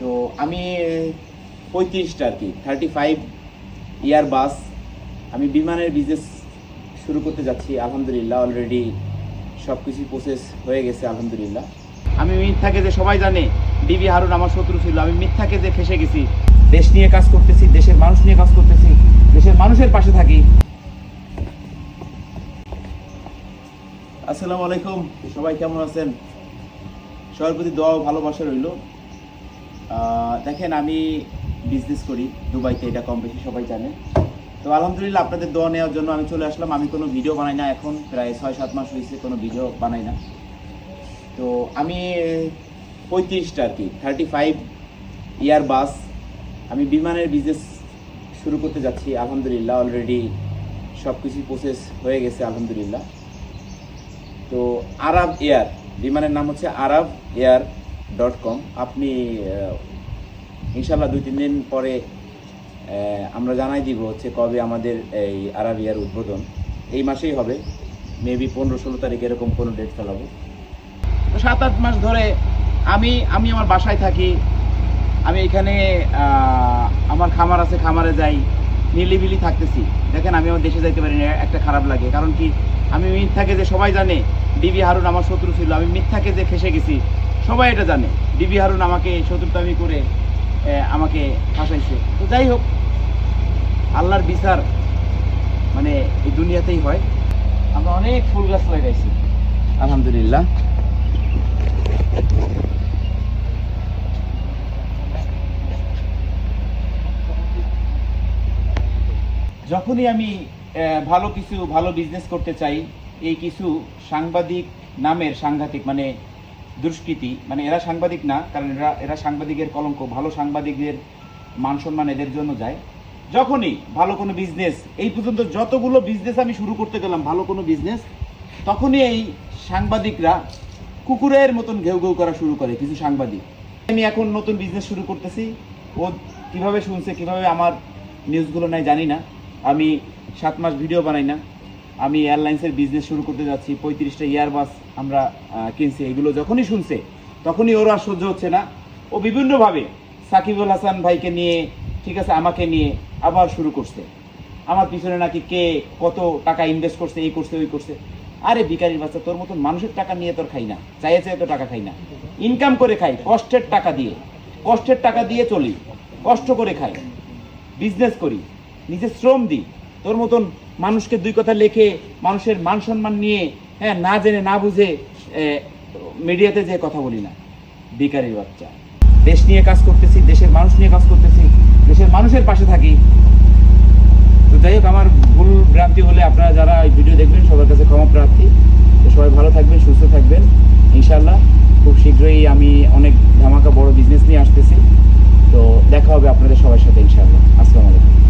তো আমি পঁয়ত্রিশটা আর কি থার্টি ফাইভ ইয়ার বাস আমি বিমানের বিজনেস শুরু করতে যাচ্ছি, আলহামদুলিল্লাহ অলরেডি সব কিছু প্রসেস হয়ে গেছে, আলহামদুলিল্লাহ। আমি মিথ্যাকে যে সবাই জানে ডিবি হারুন আমার শত্রু ছিল, আমি মিথ্যাকে যে ফেসে গেছি। দেশ নিয়ে কাজ করতেছি, দেশের মানুষ নিয়ে কাজ করতেছি, দেশের মানুষের পাশে থাকি। আসসালামু আলাইকুম, সবাই কেমন আছেন? সবার প্রতি দোয়া ভালোবাসা রইল। দেখেন, আমি বিজনেস করি, দুবাইতে এটা কম বেশি সবাই জানে। তো আলহামদুলিল্লাহ, আপনাদের দোয়া নেওয়ার জন্য আমি চলে আসলাম। আমি কোনো ভিডিও বানাই না এখন, প্রায় ছয় সাত মাস হয়েছে কোনো ভিডিও বানাই না। তো আমি পঁয়ত্রিশটা আর কি থার্টি ফাইভ ইয়ার বাস আমি বিমানের বিজনেস শুরু করতে যাচ্ছি। আলহামদুলিল্লাহ অলরেডি সব কিছু প্রসেস হয়ে গেছে, আলহামদুলিল্লাহ। তো আরব এয়ার বিমানের নাম হচ্ছে আরব এয়ার ডট কম আপনি ইনশাল্লাহ দুই, তিন দিন পরে আমরা জানাই দিব হচ্ছে কবে আমাদের এই আরাবিয়ার উদ্বোধন। এই মাসেই হবে। মেবি পনেরো, ষোলো তারিখ এরকম কোনো ডেট ফেলাবো। সাত, আট মাস ধরে আমি আমি আমার বাসায় থাকি। আমি এখানে আমার খামার আছে, খামারে যাই। নিলিবিলি থাকতেছি। দেখেন, আমি আমার দেশে যাইতে পারি না, একটা খারাপ লাগে। কারণ কি? আমি মিথ্যাকে যে সবাই জানে ডিবি হারুন আমার শত্রু ছিল। আমি মিথ্যাকে যে ফেসে গেছি সবাই এটা জানে। ডিবি হারুন আমাকে শত্রুতামি করে আমাকে ফাঁসাইছে। তো যাই হোক আল্লাহর বিচার মানে এই দুনিয়াতেই হয়। আমরা অনেক ফুল গাছ লাগাইছি। আলহামদুলিল্লাহ। যখনই আমি ভালো কিছু ভালো বিজনেস করতে চাই এই কিছু সাংবাদিক নামের সাংঘাতিক মানে দুষ্কৃতি মানে এরা সাংবাদিক না, কারণ এরা এরা সাংবাদিকের কলঙ্ক, ভালো সাংবাদিকদের মান সম্মান এদের জন্য যায়। যখনই ভালো কোনো বিজনেস এই পর্যন্ত যতগুলো বিজনেস আমি শুরু করতে গেলাম ভালো কোনো বিজনেস তখনই এই সাংবাদিকরা কুকুরের মতন ঘেউ ঘেউ করা শুরু করে, কিছু সাংবাদিক। আমি এখন নতুন বিজনেস শুরু করতেছি, ও কীভাবে শুনছে, কীভাবে আমার নিউজগুলো নাই জানি না, আমি সাত মাস ভিডিও বানাই না। আমি এয়ারলাইন্সের বিজনেস শুরু করতে যাচ্ছি, পঁয়ত্রিশটা এয়ারবাস আমরা কিনছি, এগুলো যখনই শুনছে, তখনই ওর আর সহ্য হচ্ছে না। ও বিভিন্নভাবে সাকিবুল হাসান ভাইকে নিয়ে, ঠিক আছে, আমাকে নিয়ে আবার শুরু করছে। আমার পিছনে নাকি কে কত টাকা ইনভেস্ট করছে, এই করছে, ওই করছে। আরে বিকারির বাচ্চা, তোর মতন মানুষের টাকা নিয়ে তোর খাই না। চাইয়ে চাইয়ে তো টাকা খাই না। ইনকাম করে খাই, কষ্টের টাকা দিয়ে। কষ্টের টাকা দিয়ে চলি, কষ্ট করে খাই। বিজনেস করি, নিজে শ্রম দিই। তোর মতন মানুষকে দুই কথা লেখে, মানুষের মান সম্মান নিয়ে হ্যাঁ না জেনে, না বুঝে মিডিয়াতে যে কথা বলি না। বিকারির বাচ্চা। দেশ নিয়ে কাজ করতেছি, দেশের মানুষ নিয়ে কাজ করতেছি, দেশের মানুষের পাশে থাকি। তো যাই হোক, আমার ভুল ভ্রান্তি হলে আপনারা যারা এই ভিডিও দেখবেন, সবার কাছে ক্ষমা প্রার্থী। তো সবাই ভালো থাকবেন, সুস্থ থাকবেন। ইনশাল্লাহ খুব শীঘ্রই আমি অনেক ধামাকা বড় বিজনেস নিয়ে আসতেছি। তো দেখা হবে আপনাদের সবার সাথে ইনশাল্লাহ আসসালামু আলাইকুম।